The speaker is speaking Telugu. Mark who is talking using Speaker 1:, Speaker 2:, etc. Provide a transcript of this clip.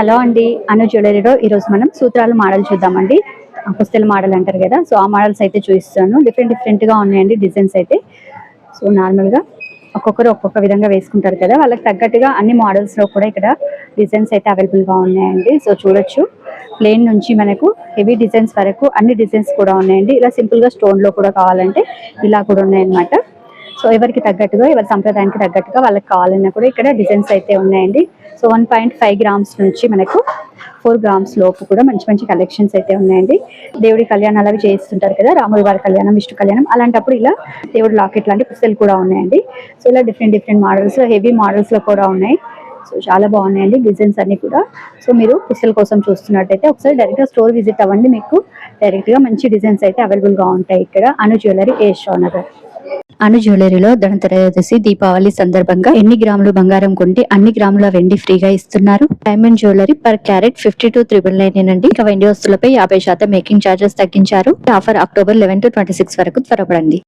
Speaker 1: హలో అండి అను జ్యువెలరీలో ఈరోజు మనం సూత్రాలు మోడల్ చూద్దామండి. పుస్తల మోడల్ అంటారు కదా సో ఆ మోడల్స్ అయితే చూపిస్తాను. డిఫరెంట్ డిఫరెంట్గా ఉన్నాయండి డిజైన్స్ అయితే. సో నార్మల్గా ఒక్కొక్కరు ఒక్కొక్క విధంగా వేసుకుంటారు కదా వాళ్ళకి తగ్గట్టుగా అన్ని మోడల్స్లో కూడా ఇక్కడ డిజైన్స్ అయితే అవైలబుల్గా ఉన్నాయండి. సో చూడొచ్చు. ప్లేన్ నుంచి మనకు హెవీ డిజైన్స్ వరకు అన్ని డిజైన్స్ కూడా ఉన్నాయండి. ఇలా సింపుల్గా స్టోన్లో కూడా కావాలంటే ఇలా కూడా ఉన్నాయన్నమాట. సో ఎవరికి తగ్గట్టుగా ఎవరి సంప్రదాయానికి తగ్గట్టుగా వాళ్ళకి కావాలన్నా కూడా ఇక్కడ డిజైన్స్ అయితే ఉన్నాయండి. So one point five grams నుంచి మనకు ఫోర్ గ్రామ్స్ లోపు కూడా మంచి మంచి కలెక్షన్స్ అయితే ఉన్నాయండి. దేవుడి కళ్యాణాలు అవి చేస్తుంటారు కదా రాముడి వారి కళ్యాణం విష్ణు కళ్యాణం అలాంటప్పుడు ఇలా దేవుడి లాకెట్ లాంటి పుస్తలు కూడా ఉన్నాయండి. సో ఇలా డిఫరెంట్ డిఫరెంట్ మోడల్స్ హెవీ మోడల్స్లో కూడా ఉన్నాయి. సో చాలా బాగున్నాయండి డిజైన్స్ అన్ని కూడా. సో మీరు పుస్తల కోసం చూస్తున్నట్టయితే ఒకసారి డైరెక్ట్గా స్టోర్ విజిట్ అవ్వండి. మీకు డైరెక్ట్గా మంచి డిజైన్స్ అయితే అవైలబుల్గా ఉంటాయి ఇక్కడ. అను జ్యువెలరీ ఏ షో నగర్. అను జ్యువెలరీలో ధనత్రయోదశి దీపావళి సందర్భంగా ఎన్ని గ్రాములు బంగారం కొంటే అన్ని గ్రాముల వెండి ఫ్రీగా ఇస్తున్నారు. Diamond jewellery per carat fifty two triple nine అండి ఇక వెండి వస్తువులపై యాభై శాతం మేకింగ్ చార్జెస్ తగ్గించారు. Offer October eleven to twenty six వరకు త్వరపడండి.